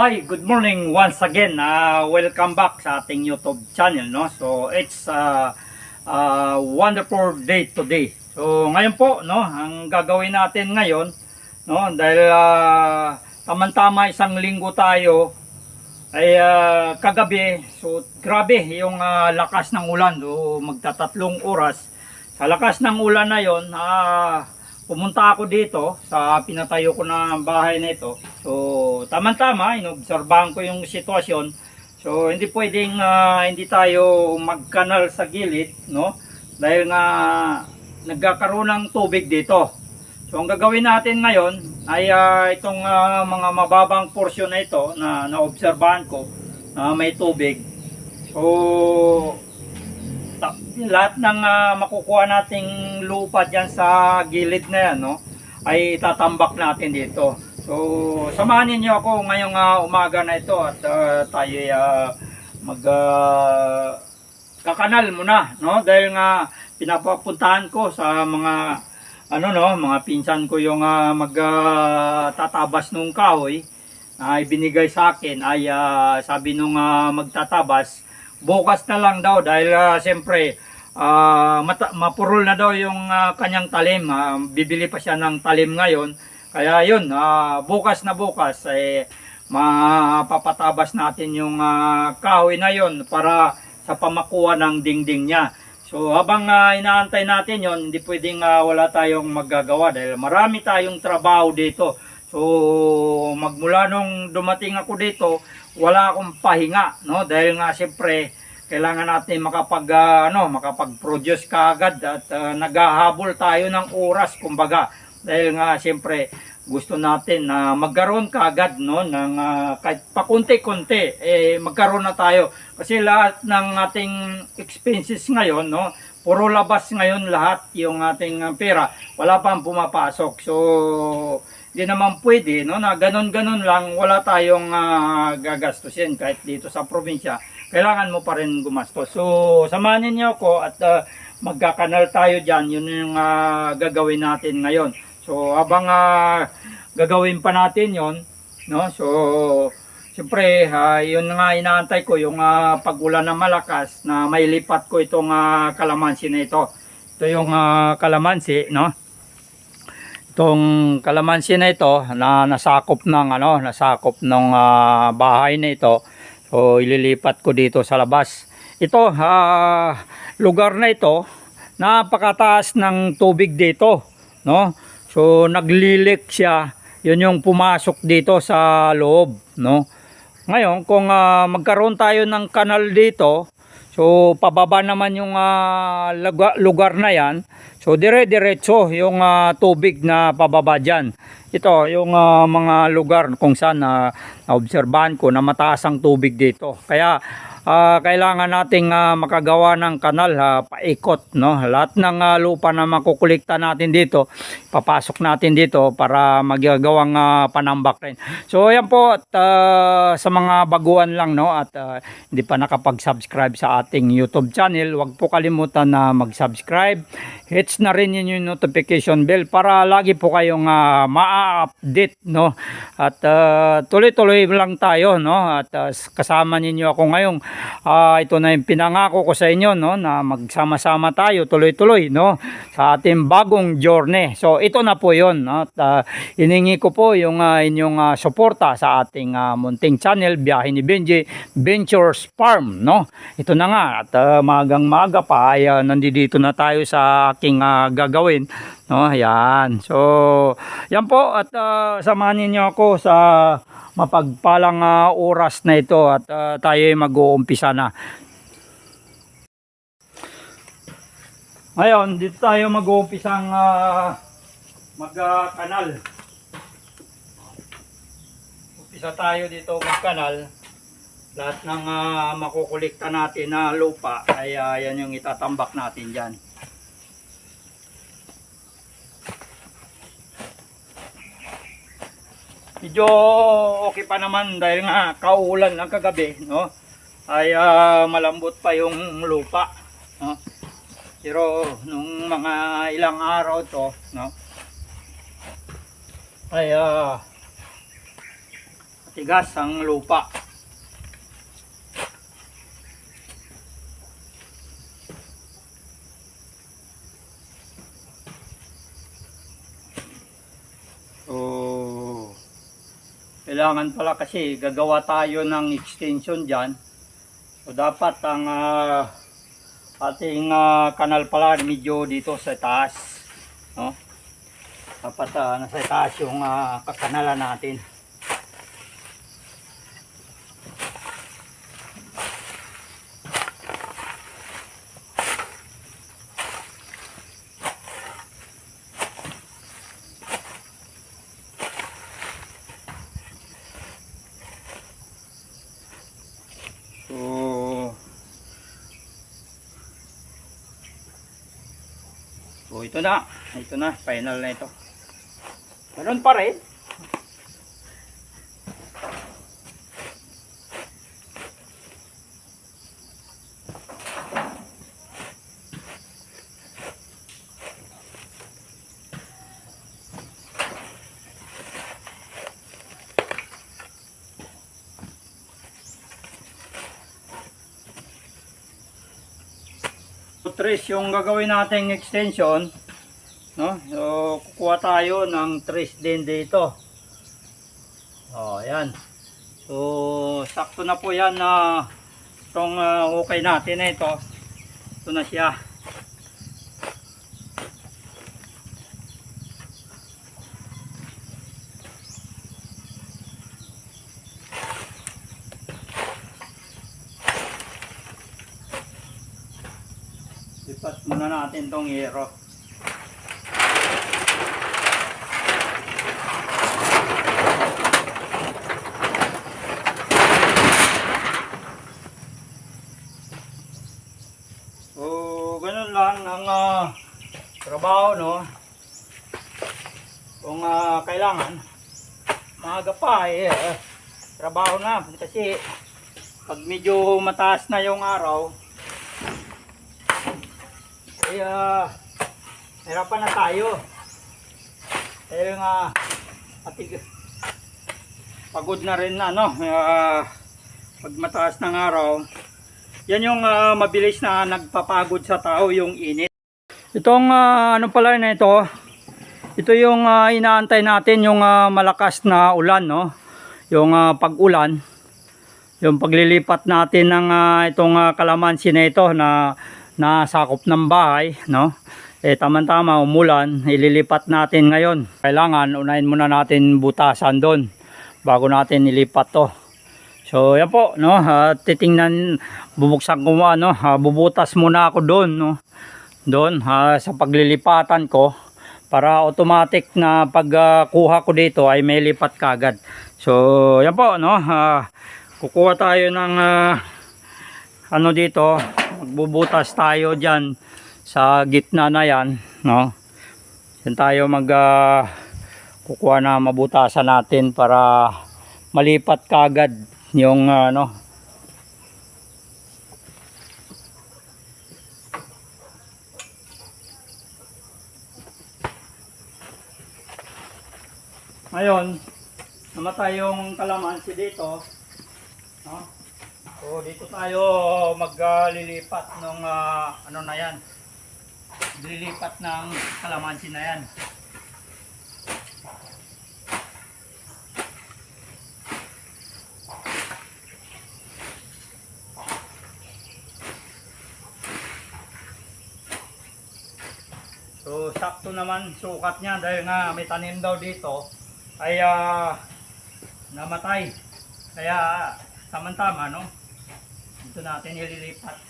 Hi, good morning once again. Uh, welcome back sa ating YouTube channel, no? So, it's uh, uh, wonderful day today. So, ngayon po, no, ang gagawin natin ngayon, no, dahil uh, tamang-tama isang linggo tayo ay uh, kagabi, so grabe yung uh, lakas ng ulan, so, magtatatlong oras. Sa lakas ng ulan na yon, ah, pumunta ako dito sa pinatayo ko na bahay na ito. So, tamang-tama, inobserbahan ko yung sitwasyon. So, hindi pwedeng ah, hindi tayo magkanal sa gilid, no? Dahil nga nagkakaroon ng tubig dito. So, ang gagawin natin ngayon ay ah, itong ah, mga mababang porsyon na ito na naobserbahan ko na may tubig. So, lahat ng ah, makukuha nating lupa diyan sa gilid na yan, no, ay tatambak natin dito. So, samahan niyo ako ngayong ah, umaga na ito at ah, tayo ay ah, mag ah, kakanal muna, no? Dahil nga pinapapuntahan ko sa mga ano no, mga pinsan ko yung ah, mag ah, tatabas nung kahoy na ibinigay sa akin ay ah, sabi nung ah, magtatabas bukas na lang daw dahil uh, siyempre mata- mapurol na daw yung ah, kanyang talim. Ah, bibili pa siya ng talim ngayon. Kaya yun, ah, bukas na bukas eh mapapatabas natin yung ah, kahoy na yun para sa pamakuha ng dingding niya. So habang ah, inaantay natin yon, hindi pwedeng ah, wala tayong magagawa dahil marami tayong trabaho dito. So magmula nung dumating ako dito, wala akong pahinga, no? Dahil nga siyempre kailangan natin makapag ah, ano, makapag-produce kaagad at ah, naghahabol tayo ng oras kumbaga. Dahil nga siyempre gusto natin na magkaroon kaagad no? Ng ah, kahit pakunti-kunti eh magkaroon na tayo. Kasi lahat ng ating expenses ngayon no? Puro labas ngayon lahat yung ating pera. Wala pang pumapasok. So di naman pwede no na ganun-ganun lang wala tayong ah, gagastusin kahit dito sa probinsya kailangan mo pa rin gumastos so samahan niyo ako at ah, magkakanal tayo diyan yun yung ah, gagawin natin ngayon so habang ah, gagawin pa natin yon no so Siyempre, ah, yun nga inaantay ko, yung ah, pag-ulan na malakas na may lipat ko itong ah, kalamansi na ito. Ito yung ah, kalamansi, no? Itong kalamansi na ito na nasakop ng ano, nasakop ng ah, bahay na ito. So ililipat ko dito sa labas. Ito ah, lugar na ito napakataas ng tubig dito, no? So naglilik siya. 'Yun yung pumasok dito sa loob, no? Ngayon, kung ah, magkaroon tayo ng kanal dito, so pababa naman yung ah, lugar, na yan. So dire-diretso yung ah, tubig na pababa dyan. Ito, yung ah, mga lugar kung saan na naobserbahan ko na mataas ang tubig dito. Kaya ah, kailangan nating ah, makagawa ng kanal ha, paikot no? Lahat ng ah, lupa na makukulikta natin dito papasok natin dito para magagawang ah, panambak rin. So ayan po at ah, sa mga baguhan lang no? At ah, hindi pa nakapag-subscribe sa ating YouTube channel wag po kalimutan na mag-subscribe. Hits na rin yun yung notification bell para lagi po kayong ah, ma-update no? At tuloy-tuloy lang tayo no? At ah, kasama ninyo ako ngayong ah, ito na yung pinangako ko sa inyo no na magsama-sama tayo tuloy-tuloy no sa ating bagong journey. So ito na po 'yon no. At ah, hiningi ko po yung ah, inyong ah, suporta sa ating ah, munting channel Biyahe ni Benji Ventures Farm no. Ito na nga at ah, magang maaga pa ay ah, nandito na tayo sa aking ah, gagawin no. Ayan. So yan po at ah, samahan niyo ako sa mapagpalang ah, oras na ito at ah, tayo ay mag-uumpisa na. Ngayon, dito tayo mag-uumpisang uh, mag-kanal. Umpisa tayo dito mag-kanal. Lahat ng ah, makukulikta natin na lupa ay ah, yan yung itatambak natin dyan. Medyo okay pa naman dahil nga kaulan ng kagabi, no? Ay ah, malambot pa yung lupa, no? Pero nung mga ilang araw to, no? Ay ah, matigas ang lupa. Kailangan pala kasi gagawa tayo ng extension dyan. So, dapat ang ah, ating ah, kanal pala medyo dito sa taas. No? Dapat ah, nasa taas yung ah, kakanalan natin. So, so ito na. Ito na. Final na ito. Meron pa rin. Tres yung gagawin nating extension. No? So, kukuha tayo ng tres din dito. Oh, ayan. So, sakto na po yan na itong ah, okay natin na ito. Ito na siya. Muna natin tong hero. So, ganun lang ang ah, trabaho, no? Kung ah, kailangan, maaga pa eh, eh, trabaho na. Kasi, pag medyo mataas na yung araw, kaya hirapan na tayo. Kaya nga atig pagod na rin na no. Ah, pag mataas ng araw. Yan yung ah, mabilis na nagpapagod sa tao yung init. Itong ah, ano pala na ito. Ito yung ah, inaantay natin yung ah, malakas na ulan no. Yung ah, pag-ulan. Yung paglilipat natin ng ah, itong ah, kalamansi na ito na nasakop ng bahay, no? Eh tama-tama umulan, ililipat natin ngayon. Kailangan unahin muna natin butasan doon bago natin ilipat to. So yan po, no? Ah, titingnan bubuksan ko ano, ah, bubutas muna ako doon, no? Doon ah, sa paglilipatan ko para automatic na pagkuha ko dito ay may lipat kagad. So yan po, no? Ah, kukuha tayo ng ah, ano dito, magbubutas tayo diyan sa gitna na yan, no? Yan tayo mag ah, kukuha na mabutasan natin para malipat kagad yung ano Ngayon, namatay yung kalamansi dito. So dito tayo maglilipat ng ano na yan. Lilipat ng kalamansi na yan. So sakto naman sukat niya dahil nga may tanim daw dito ay ah, namatay. Kaya tama-tama no. Dito natin ililipat.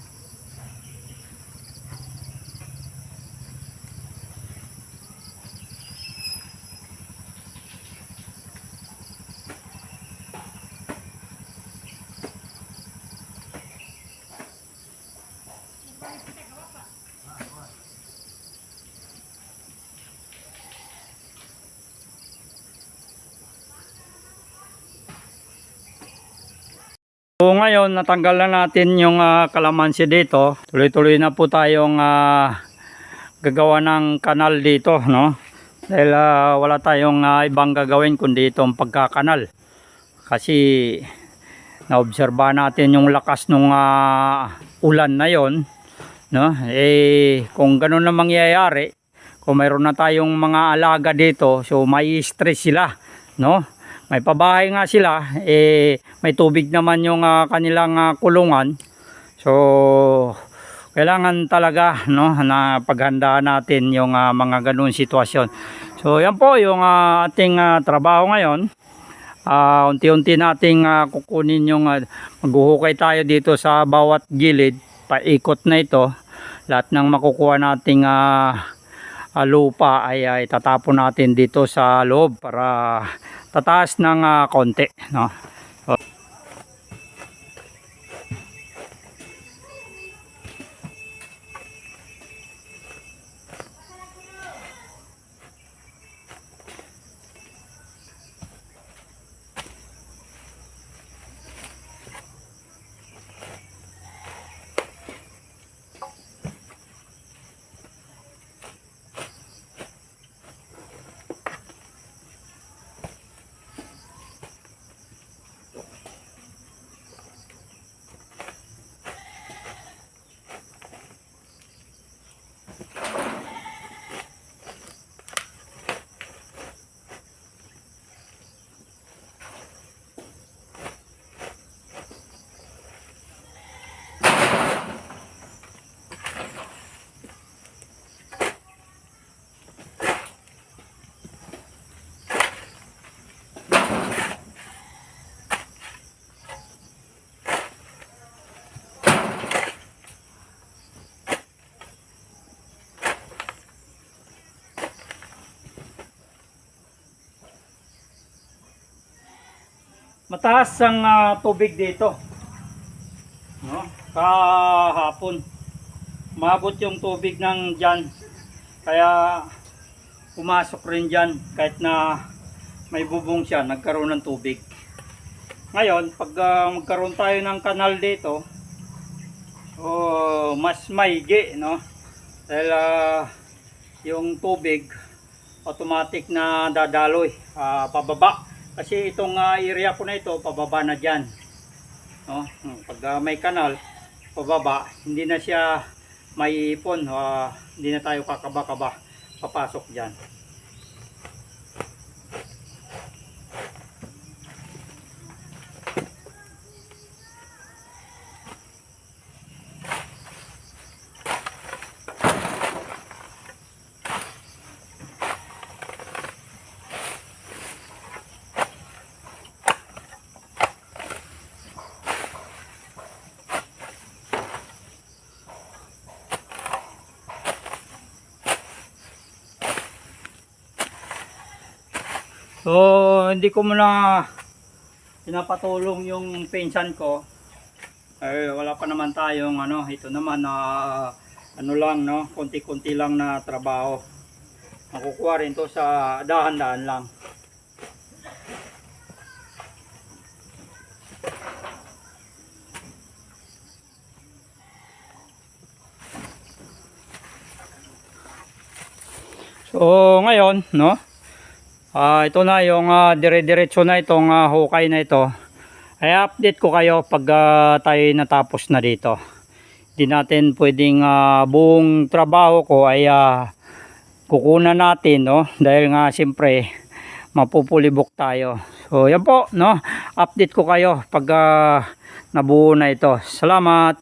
So ngayon natanggal na natin yung ah, kalamansi dito. Tuloy-tuloy na po tayong ah, gagawa ng kanal dito, no? Dahil ah, wala tayong ah, ibang gagawin kundi itong pagkakanal. Kasi naobserba natin yung lakas ng ulan na yon, no? Eh kung ganun na mangyayari, kung mayroon na tayong mga alaga dito, so may stress sila, no? May pabahay nga sila, eh may tubig naman yung ah, kanilang ah, kulungan. So kailangan talaga no na paghandaan natin yung ah, mga ganun sitwasyon. So yan po yung ah, ating ah, trabaho ngayon. Ah, unti-unti nating ah, kukunin yung ah, maghuhukay tayo dito sa bawat gilid, paikot na ito. Lahat ng makukuha nating ah, lupa ay, ay tatapon natin dito sa loob para tataas ng ah, konti, no? Mataas ang ah, tubig dito. No? Kahapon. Mabot yung tubig ng dyan. Kaya pumasok rin dyan kahit na may bubong siya, nagkaroon ng tubig. Ngayon, pag ah, magkaroon tayo ng kanal dito, oh, mas maigi, no? Dahil ah, yung tubig automatic na dadaloy ah, pababa. Kasi itong ah, area ko na ito, pababa na dyan. No? Hmm, Pag ah, may kanal, pababa, hindi na siya may ipon. ah, hindi na tayo kakaba-kaba papasok dyan. So, hindi ko muna pinapatulong yung pinsan ko. Eh, wala pa naman tayong ano, ito naman na ano lang no, konti-konti lang na trabaho. Makukuha rin to sa dahan-dahan lang. So, ngayon, no? Ah, ito na yung ah, dire-diretso na itong ah, hukay na ito. Ay update ko kayo pag ah, tayo natapos na dito. Hindi natin pwedeng ah, buong trabaho ko ay ah, kukunan natin no dahil nga siyempre mapupulibok tayo. So yan po no. Update ko kayo pag ah, nabuo na ito. Salamat.